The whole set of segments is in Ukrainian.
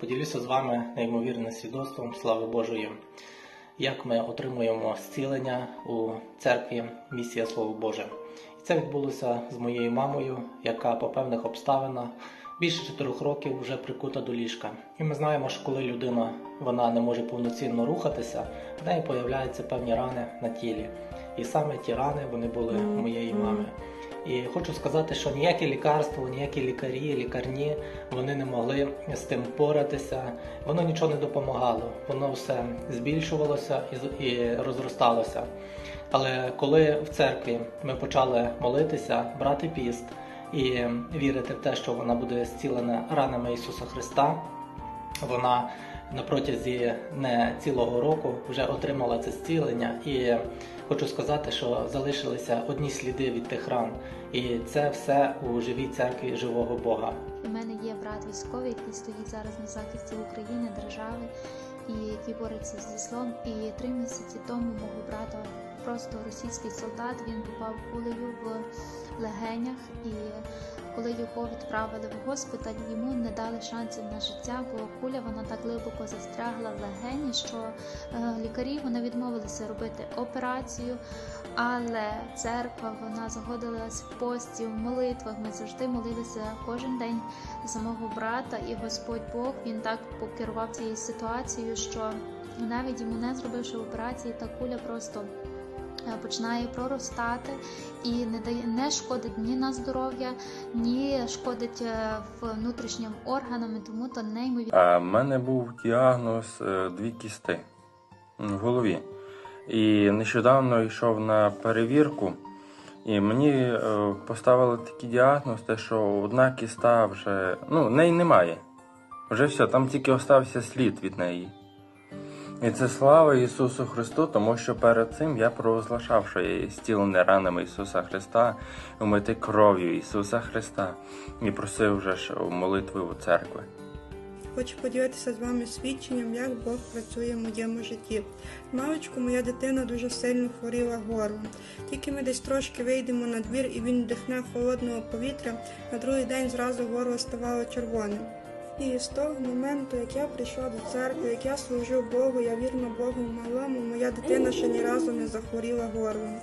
Поділюся з вами неймовірним свідоцтвом слави Божої, як ми отримуємо зцілення у церкві Місія Слово Боже. І це відбулося з моєю мамою, яка по певних обставинах більше чотирьох років вже прикута до ліжка. І ми знаємо, що коли людина вона не може повноцінно рухатися, в неї появляються певні рани на тілі. І саме ті рани вони були у моєї мами. І хочу сказати, що ніякі лікарства, ніякі лікарі, лікарні вони не могли з тим поратися. Воно нічого не допомагало. Воно все збільшувалося і розросталося. Але коли в церкві ми почали молитися, брати піст і вірити в те, що вона буде зцілена ранами Ісуса Христа, вона на протязі не цілого року вже отримала це зцілення. І хочу сказати, що залишилися одні сліди від тих ран. І це все у живій церкві живого Бога. У мене є брат військовий, який стоїть зараз на захисті України, держави, і який бореться зі злом. І три місяці тому мого брата просто російський солдат він попав кулею в легенях. І коли його відправили в госпіталь, йому не дали шансів на життя, бо куля вона так глибоко застрягла в легені, що е, лікарі вони відмовилися робити операцію. Але церква вона заходилась в пості, в молитвах. Ми завжди молилися кожен день за мого брата, і Господь Бог він так покерував цією ситуацією, що навіть йому не зробивши операції, та куля просто починає проростати і не дає не шкодить ні на здоров'я, ні шкодить е, внутрішнім органам, і тому то неймовірно. В мене був діагноз е, дві кісти в голові. І нещодавно йшов на перевірку, і мені е, поставили такий діагноз, те, що одна кіста вже ну, неї немає. Вже все, там тільки остався слід від неї. І це слава Ісусу Христу, тому що перед цим я провозглашав, що я є зцілений ранами Ісуса Христа, умитий кров'ю Ісуса Христа, і просив вже ж молитви у церкви. Хочу поділитися з вами свідченням, як Бог працює в моєму житті. Маличку моя дитина дуже сильно хворіла горлом. Тільки ми десь трошки вийдемо на двір і він вдихне холодного повітря, на другий день зразу горло ставало червоним. І з того моменту, як я прийшла до церкви, як я служу Богу, я вірна Богу малому, моя дитина ще ні разу не захворіла горлом.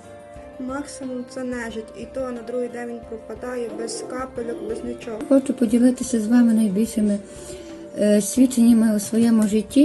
Максимум це нежить, і то на другий день він пропадає без капельок, без нічого. Хочу поділитися з вами найбільшими е, свідченнями у своєму житті.